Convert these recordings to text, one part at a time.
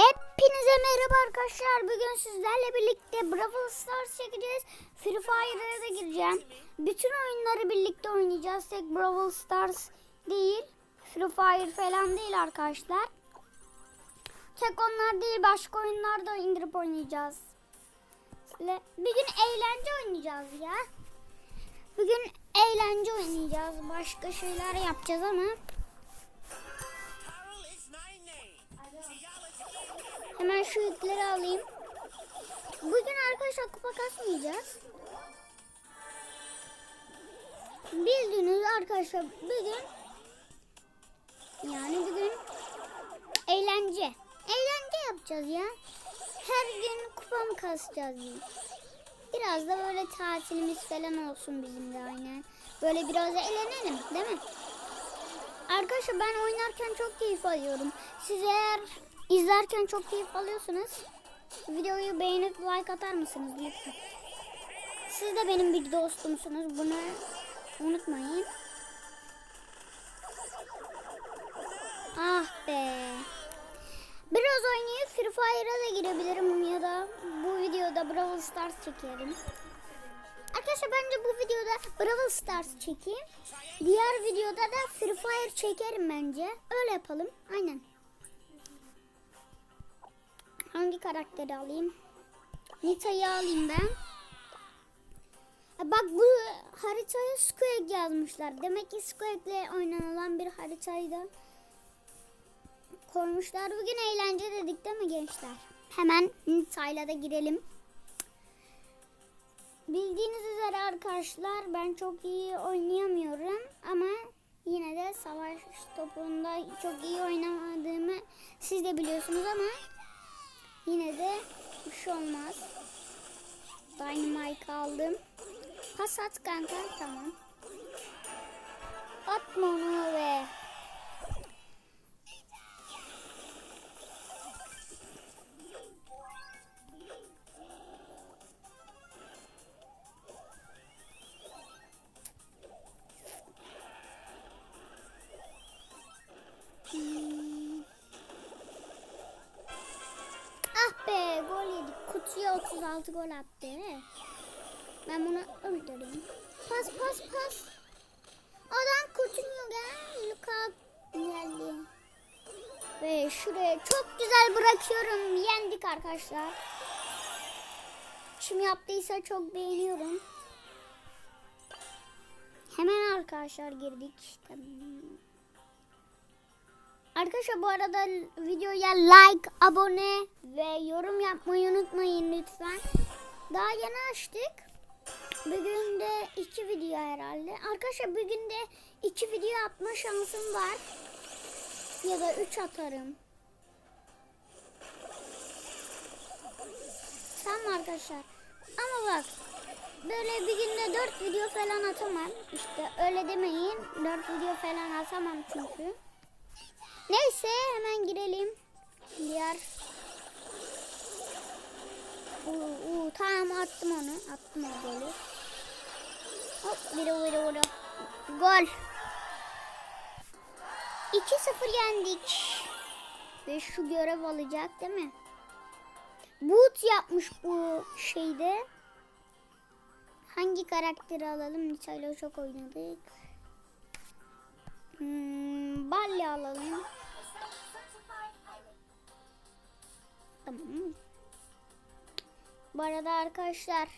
Hepinize merhaba arkadaşlar. Bugün sizlerle birlikte Brawl Stars çekeceğiz. Free Fire'a da gireceğim. Bütün oyunları birlikte oynayacağız. Tek Brawl Stars değil. Free Fire falan değil arkadaşlar. Tek onlar değil başka oyunlar da indirip oynayacağız. Bir gün eğlence oynayacağız ya. Bugün eğlence oynayacağız. Başka şeyler yapacağız ama Hemen şu yükleri alayım. Bugün arkadaşlar kupa kasmayacağız. Bildiğiniz arkadaşlar bugün yani bugün eğlence. Eğlence yapacağız ya. Her gün kupa mı kasacağız? Biraz da böyle tatilimiz falan olsun bizim de aynen. Böyle biraz eğlenelim değil mi? Arkadaşlar ben oynarken çok keyif alıyorum. Siz eğer izlerken çok keyif alıyorsunuz. Videoyu beğenip like atar mısınız lütfen? Siz de benim bir dostumsunuz. Bunu unutmayın. Ah be. Biraz oynayıp Free Fire'a da girebilirim ya da bu videoda Brawl Stars çekerim. Arkadaşlar bence bu videoda Brawl Stars çekeyim. Diğer videoda da Free Fire çekerim bence. Öyle yapalım. Aynen. Hangi karakteri alayım? Nita'yı alayım ben. Bak bu haritaya Squeak yazmışlar. Demek ki Squeak'le oynanılan bir haritayı da koymuşlar. Bugün eğlence dedik değil mi gençler? Hemen Nita'yla da girelim. Bildiğiniz üzere arkadaşlar ben çok iyi oynayamıyorum ama yine de savaş topunda çok iyi oynamadığımı siz de biliyorsunuz ama yine de bir şey olmaz. Dynamite aldım. Pas at kanka tamam. Atma onu ve be gol yedik. Kutuya 36 gol attı. Ben bunu öldüreyim. Pas pas pas. Adam kutuyu gel. Luka geldi. Ve şuraya çok güzel bırakıyorum. Yendik arkadaşlar. Kim yaptıysa çok beğeniyorum. Hemen arkadaşlar girdik. Tamam. Arkadaşlar bu arada videoya like, abone ve yorum yapmayı unutmayın lütfen. Daha yeni açtık. Bugün de iki video herhalde. Arkadaşlar bugün de iki video atma şansım var. Ya da üç atarım. Tamam arkadaşlar. Ama bak böyle bir günde dört video falan atamam. İşte öyle demeyin. Dört video falan atamam çünkü. Neyse hemen girelim. Diğer Uu, uu, tamam attım onu. Attım o golü. Hop biri vuru vuru. Gol. 2-0 yendik. Ve şu görev alacak değil mi? Boot yapmış bu şeyde. Hangi karakteri alalım? Nita'yla çok oynadık. Hmm, Balli alalım. Tamam. Bu arada arkadaşlar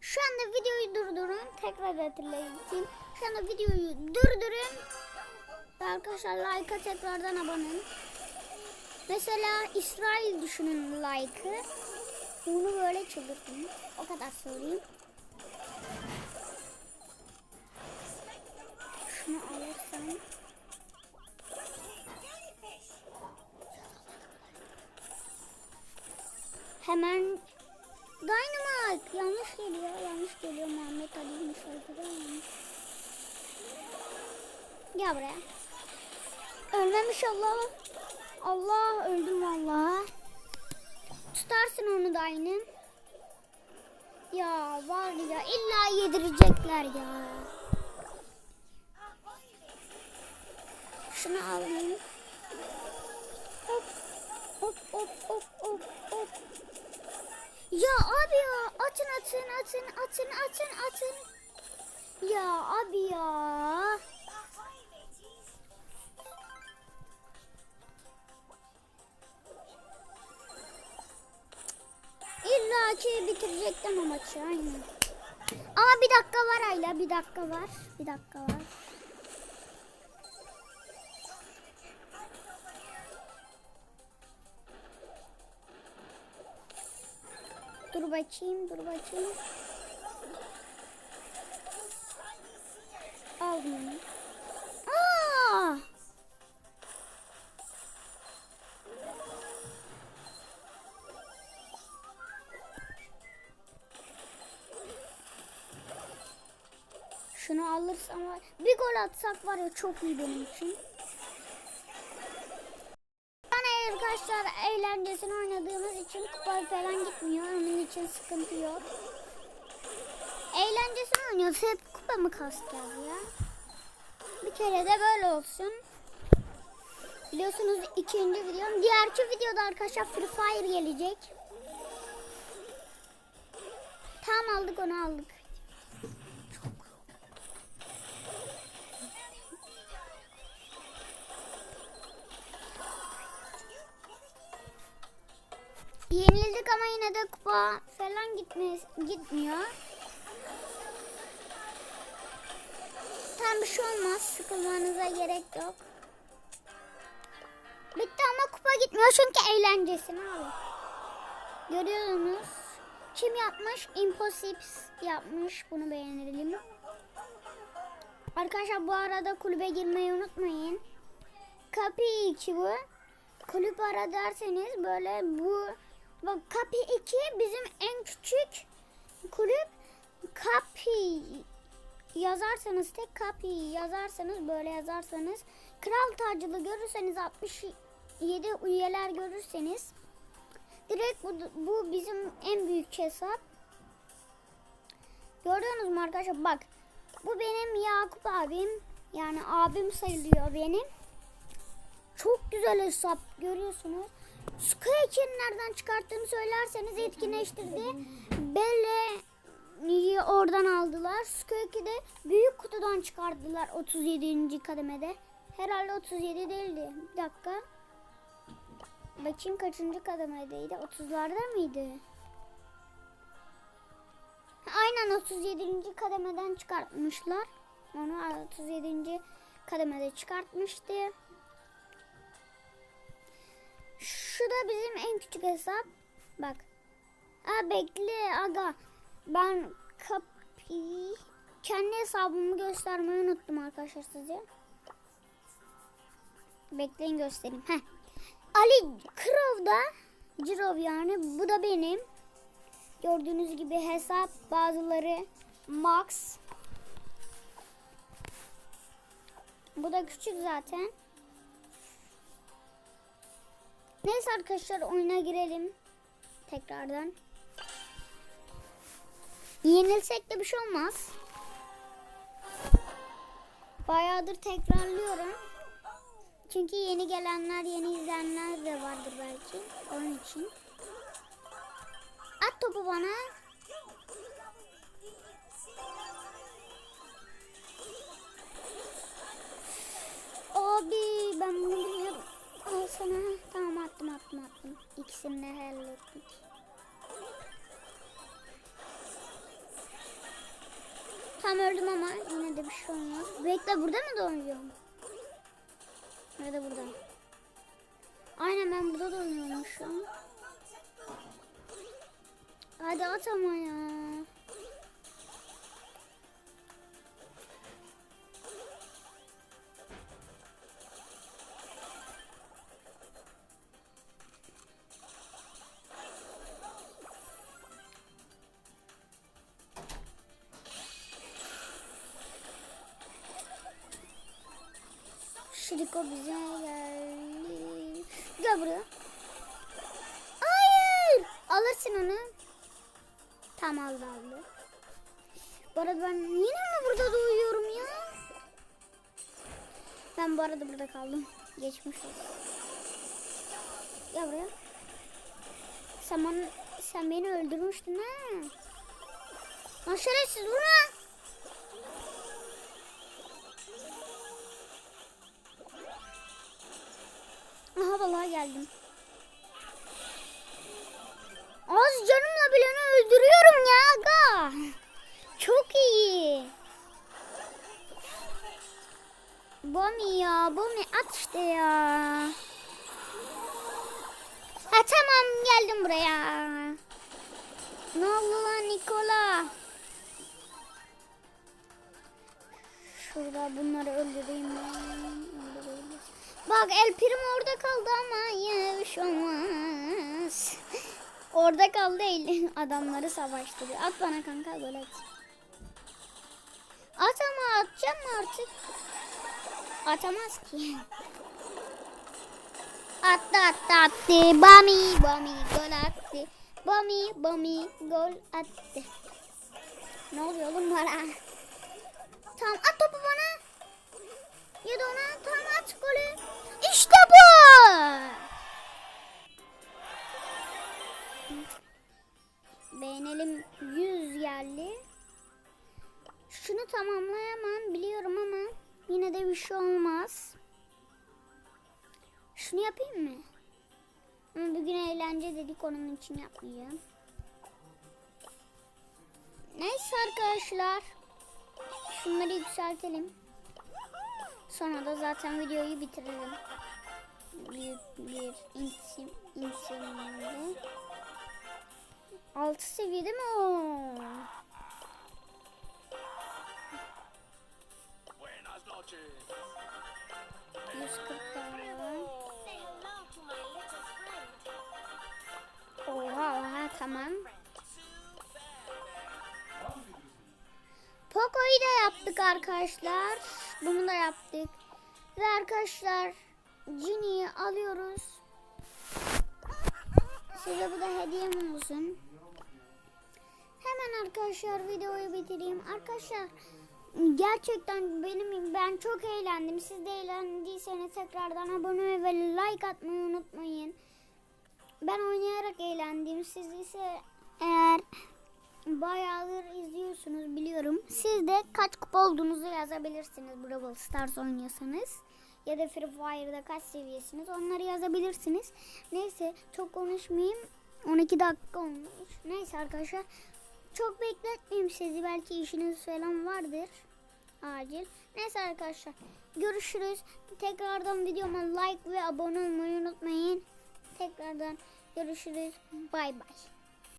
şu anda videoyu durdurun. Tekrar hatırlayayım. Şu anda videoyu durdurun. Ve arkadaşlar like'a tekrardan abone. Mesela İsrail düşünün like'ı. Bunu böyle çıldırtın. O kadar söyleyeyim. Şunu alırsam. Hemen Dynamite yanlış geliyor yanlış geliyor Muhammed Ali'ymiş yanlış. Gel buraya. Ölmemiş Allah. Allah öldüm valla. Tutarsın onu da aynı. Ya var ya illa yedirecekler ya. Şunu alayım. Hop hop hop hop hop. Ya abi ya atın atın atın atın atın atın. Ya abi ya. İlla ki bitirecektim o maçı aynen. Ama bir dakika var Ayla bir dakika var. Bir dakika var. Dur bakayım, dur bakayım. Aldım. Aa! Şunu alırsam var. Bir gol atsak var ya çok iyi benim için. İçin sıkıntı yok. Eğlencesini oynuyoruz. Hep kupa mı kasacağız ya? Bir kere de böyle olsun. Biliyorsunuz ikinci videom. Diğerki videoda arkadaşlar Free Fire gelecek. Tamam aldık onu aldık. Yenildik ama yine de kupa falan gitmez, gitmiyor. Tam bir şey olmaz. Sıkılmanıza gerek yok. Bitti ama kupa gitmiyor çünkü eğlencesine abi. Görüyorsunuz. Kim yapmış? Impossible yapmış. Bunu beğenelim. Arkadaşlar bu arada kulübe girmeyi unutmayın. Kapı 2 bu. Kulüp ara derseniz böyle bu bak kapı 2 bizim en küçük kulüp kapı yazarsanız tek kapı yazarsanız böyle yazarsanız kral tacılı görürseniz 67 üyeler görürseniz direkt bu, bu bizim en büyük hesap. Gördünüz mü arkadaşlar bak bu benim Yakup abim yani abim sayılıyor benim. Çok güzel hesap görüyorsunuz. Squeak'in nereden çıkarttığını söylerseniz etkinleştirdi. Belle'yi oradan aldılar. Squeak'i de büyük kutudan çıkardılar 37. kademede. Herhalde 37 değildi. Bir dakika. Bakayım kaçıncı kademedeydi? 30'larda mıydı? Aynen 37. kademeden çıkartmışlar. Onu 37. kademede çıkartmıştı. Şu da bizim en küçük hesap. Bak. Aa bekle aga. Ben kapıyı kendi hesabımı göstermeyi unuttum arkadaşlar size. Bekleyin göstereyim. Heh. Ali Krov'da Cirov yani bu da benim. Gördüğünüz gibi hesap bazıları Max. Bu da küçük zaten. Neyse arkadaşlar oyuna girelim. Tekrardan. Yenilsek de bir şey olmaz. Bayağıdır tekrarlıyorum. Çünkü yeni gelenler, yeni izleyenler de vardır belki. Onun için. At topu bana. Abi ben bunu biliyorum. Al sana. İkisini hallettik. Tam öldüm ama yine de bir şey olmaz. Bekle burada mı doğuyorum? Nerede burada? Aynen ben burada doğuyormuşum. Hadi at ama ya. Şiriko bize geldi. Gel buraya. Hayır. Alırsın onu. Tamam aldı aldı. Bu arada ben yine mi burada doğuyorum ya? Ben bu arada burada kaldım. Geçmiş olsun. Gel buraya. Sen, bana, sen beni öldürmüştün ha. Lan şerefsiz vurma. Geldim. Az canımla bileni öldürüyorum ya aga. Çok iyi. Bami ya, Bami at işte ya. Ha tamam geldim buraya. Ne oldu lan Nikola? Şurada bunları öldüreyim ben. Bak El Primo orada kaldı ama yine bir şey olmaz. Orada kaldı el adamları savaştırıyor. At bana kanka gol at. At ama atacağım artık? Atamaz ki. Attı attı attı. Bami Bami gol attı. Bami Bami gol attı. Ne oluyor oğlum bana? Tamam at topu bana. Ya da ona tamam at golü. İşte bu. Beğenelim 100 yerli. Şunu tamamlayamam biliyorum ama yine de bir şey olmaz. Şunu yapayım mı? Ama bugün eğlence dedik onun için yapmayacağım. Neyse arkadaşlar. Şunları yükseltelim. Sonra da zaten videoyu bitiririm. Büyük bir intim, intimde. Altı seviyede mi o? Buenas noches. 140 tane. Say hello to my little friend. Oha oha tamam. Poco'yu da yaptık arkadaşlar. Bunu da yaptık. Ve arkadaşlar Ginny'yi alıyoruz. Size bu da hediyem olsun. Hemen arkadaşlar videoyu bitireyim. Arkadaşlar gerçekten benim ben çok eğlendim. Siz de eğlendiyseniz tekrardan abone ve like atmayı unutmayın. Ben oynayarak eğlendim. Siz ise eğer bayağıdır izliyorsunuz biliyorum. Siz de kaç kupa olduğunuzu yazabilirsiniz Brawl Stars oynuyorsanız. Ya da Free Fire'da kaç seviyesiniz onları yazabilirsiniz. Neyse çok konuşmayayım. 12 dakika olmuş. Neyse arkadaşlar. Çok bekletmeyeyim sizi. Belki işiniz falan vardır. Acil. Neyse arkadaşlar. Görüşürüz. Tekrardan videoma like ve abone olmayı unutmayın. Tekrardan görüşürüz. Bay bay.